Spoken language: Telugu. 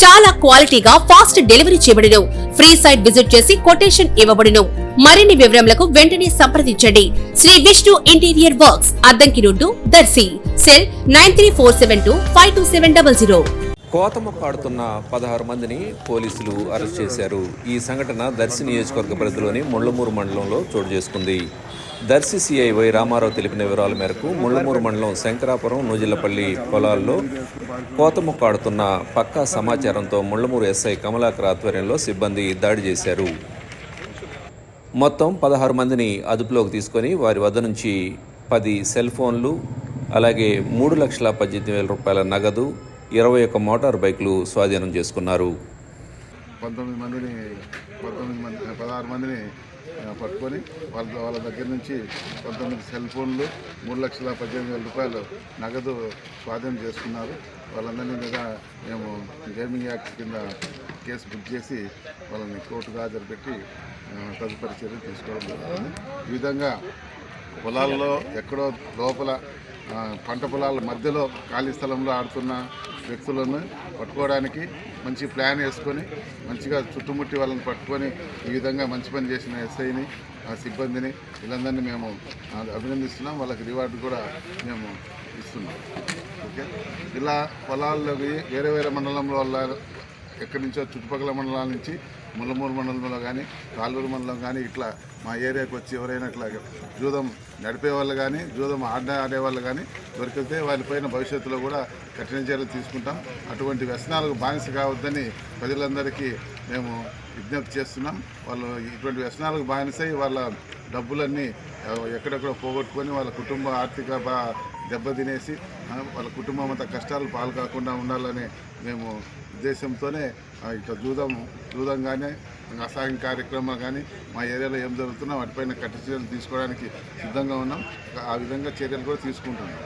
చాలా క్వాలిటీగా ఫాస్ట్ డెలివరీ చేయబడిను. ఫ్రీ సైట్ విజిట్ చేసి కొటేషన్ ఇవ్వబడును. మరిన్ని వివరములకు వెంటనే సంప్రదించండి. Shri Vishnu interior works Addanki road Darsi. Cell nine three four seven two five two seven double zero. కోతమ పాడుతున్న పదహారు మందిని పోలీసులు అరెస్ట్ చేశారు. ఈ సంఘటన దర్శి నియోజకవర్గ పరిధిలోని ముళ్ళమూరు మండలంలో చోటు చేసుకుంది. దర్శి సిఐ వై రామారావు తెలిపిన వివరాల మేరకు ముళ్ళమూరు మండలం శంకరాపురం నూజిల్లపల్లి పొలాల్లో కోతముక్క ఆడుతున్న పక్కా సమాచారంతో ముళ్ళమూరు ఎస్ఐ కమలాకర్ ఆధ్వర్యంలో సిబ్బంది దాడి చేశారు. మొత్తం పదహారు మందిని అదుపులోకి తీసుకొని వారి వద్ద నుంచి పది సెల్ ఫోన్లు అలాగే మూడు లక్షల పద్దెనిమిది వేల రూపాయల నగదు ఇరవై ఒక్క మోటార్ బైక్లు స్వాధీనం చేసుకున్నారు. పంతొమ్మిది మందిని పంతొమ్మిది మంది పదహారు మందిని పట్టుకొని వాళ్ళ వాళ్ళ దగ్గర నుంచి పంతొమ్మిది సెల్ ఫోన్లు మూడు లక్షల పద్దెనిమిది వేల రూపాయలు నగదు స్వాధీనం చేసుకున్నారు. వాళ్ళందరినీ మీద మేము గేమింగ్ యాక్ట్ కింద కేసు బుక్ చేసి వాళ్ళని కోర్టుకు హాజరు పెట్టి తదుపరి చర్యలు తీసుకోవడం జరుగుతుంది. ఈ విధంగా పొలాల్లో ఎక్కడో లోపల పంట పొలాల మధ్యలో ఖాళీ స్థలంలో ఆడుతున్న వ్యక్తులను పట్టుకోవడానికి మంచి ప్లాన్ వేసుకొని మంచిగా చుట్టుముట్టి వాళ్ళని పట్టుకొని ఈ విధంగా మంచి పని చేసిన ఎస్ఐని ఆ సిబ్బందిని వీళ్ళందరినీ మేము అభినందిస్తున్నాం. వాళ్ళకి రివార్డు కూడా మేము ఇస్తున్నాం. ఓకే? ఇలా పొలాల్లోకి వేరే వేరే మండలంలో వాళ్ళ ఎక్కడి నుంచో చుట్టుపక్కల మండలాల నుంచి ముల్లమూరు మండలంలో కానీ కాలూరు మండలం కానీ ఇట్లా మా ఏరియాకి వచ్చి ఎవరైనా ఇట్లా జూదం నడిపే వాళ్ళు కానీ జూదం ఆడ ఆడేవాళ్ళు కానీ దొరికితే వారిపైన భవిష్యత్తులో కూడా కఠిన చర్యలు తీసుకుంటాం. అటువంటి వ్యసనాలకు బానిస కావద్దని ప్రజలందరికీ మేము విజ్ఞప్తి చేస్తున్నాం. వాళ్ళు ఇటువంటి వ్యసనాలకు బానిసై వాళ్ళ డబ్బులన్నీ ఎక్కడెక్కడ పోగొట్టుకొని వాళ్ళ కుటుంబ ఆర్థిక దెబ్బతినేసి వాళ్ళ కుటుంబం అంతా కష్టాలు పాలు కాకుండా ఉండాలనే మేము ఉద్దేశంతోనే ఆ, ఇట్లా జూదం కానీ అసాయం కార్యక్రమాలు కానీ మా ఏరియాలో ఏం జరుగుతున్నా వాటిపైన కఠిన చర్యలు తీసుకోవడానికి సిద్ధంగా ఉన్నాం. ఆ విధంగా చర్యలు కూడా తీసుకుంటున్నాం.